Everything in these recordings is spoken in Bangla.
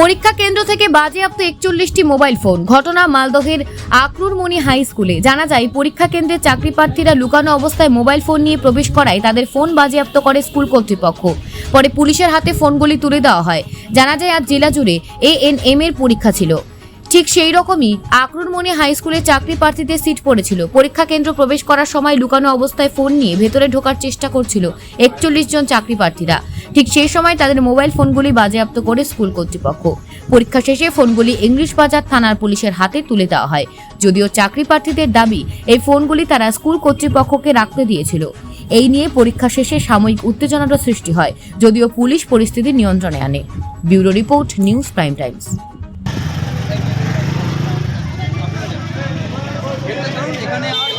পরীক্ষা কেন্দ্র থেকে বাজেয়াপ্ত একচল্লিশটি মোবাইল ফোন। ঘটনা মালদহের আকরুরমণি হাই স্কুলে। জানা যায়, পরীক্ষা কেন্দ্রে চাকরি প্রার্থীরা লুকানো অবস্থায় মোবাইল ফোন নিয়ে প্রবেশ করায় তাদের ফোন বাজেয়াপ্ত করে স্কুল কর্তৃপক্ষ। পরে পুলিশের হাতে ফোনগুলি তুলে দেওয়া হয়। জানা যায়, আজ জেলা জুড়ে এ এন এম এর পরীক্ষা ছিল। ঠিক সেই রকমই আকরুরমণি হাই স্কুলে চাকরি প্রার্থীদের সিট পড়েছিল। পরীক্ষা কেন্দ্র প্রবেশ করার সময় লুকানো অবস্থায় ফোন নিয়ে ভেতরে ঢোকার চেষ্টা করছিল একচল্লিশ জন চাকরি প্রার্থীরা। ঠিক সেই সময় তাদের মোবাইল ফোনগুলি বাজেয়াপ্ত করে স্কুল কর্তৃপক্ষ। পরীক্ষা শেষে ফোনগুলি ইংলিশ বাজার থানার পুলিশের হাতে তুলে দেওয়া হয়। যদিও চাকরি প্রার্থীদের দাবি, এই ফোনগুলি তারা স্কুল কর্তৃপক্ষকে রাখতে দিয়েছিল। এই নিয়ে পরীক্ষা শেষে সাময়িক উত্তেজনারও সৃষ্টি হয়, যদিও পুলিশ পরিস্থিতি নিয়ন্ত্রণে আনে। Bureau report, news prime times এটা কারণ এখানে আর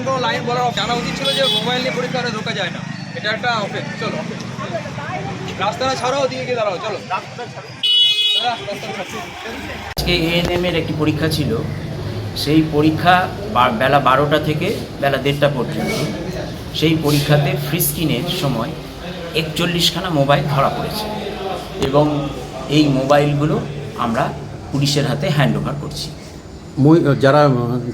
সেকেন্ড কোনো লাইন বলার জানা উচিত ছিল যে মোবাইল নিয়ে পরীক্ষা হলে ঢোকা যায় না। এটা একটা অফেন্স চলো। রাস্তাটা ছাড়াও ওদিকে গিয়ে দাঁড়াও, চলো। আজকে এএনএম এর একটি পরীক্ষা ছিল। সেই পরীক্ষা বেলা বারোটা থেকে বেলা দেড়টা পর্যন্ত। সেই পরীক্ষাতে ফ্রিস্কিনের সময় একচল্লিশখানা মোবাইল ধরা পড়েছে। এবং এই মোবাইলগুলো আমরা পুলিশের হাতে হ্যান্ড ওভার করছি। যারা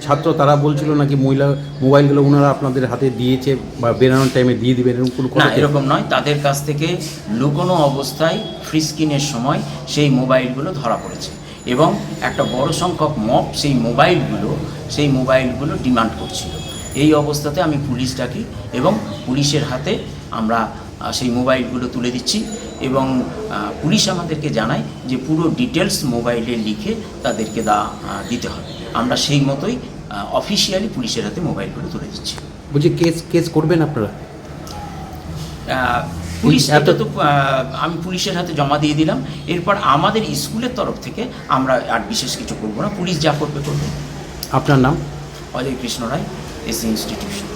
ছাত্র তারা বলছিল নাকি মহিলা মোবাইলগুলো ওনারা আপনাদের হাতে দিয়েছে বা বেরানোর টাইমে দিয়ে দিবেন এরকম কোনো না এরকম নয়। তাদের কাছ থেকে লুকোনো অবস্থায় ফ্রিস্কিনের সময় সেই মোবাইলগুলো ধরা পড়েছে এবং একটা বড় সংখ্যক মপ সেই মোবাইলগুলো সেই মোবাইলগুলো ডিমান্ড করছিল। এই অবস্থাতে আমি পুলিশ ডাকি এবং পুলিশের হাতে আমরা সেই মোবাইলগুলো তুলে দিচ্ছি এবং পুলিশ আমাদেরকে জানায় যে পুরো ডিটেলস মোবাইলে লিখে তাদেরকে দা দিতে হবে। আমরা সেই মতোই অফিসিয়ালি পুলিশের হাতে মোবাইলগুলো তুলে দিচ্ছি। বলছি কেস কেস করবেন আপনারা? পুলিশ এত- এটা তো আমি পুলিশের হাতে জমা দিয়ে দিলাম। এরপর আমাদের স্কুলের তরফ থেকে আমরা আর বিশেষ কিছু করব না। পুলিশ যা করবে করবে। আপনার নাম? Ajay Krishna Roy AC institution.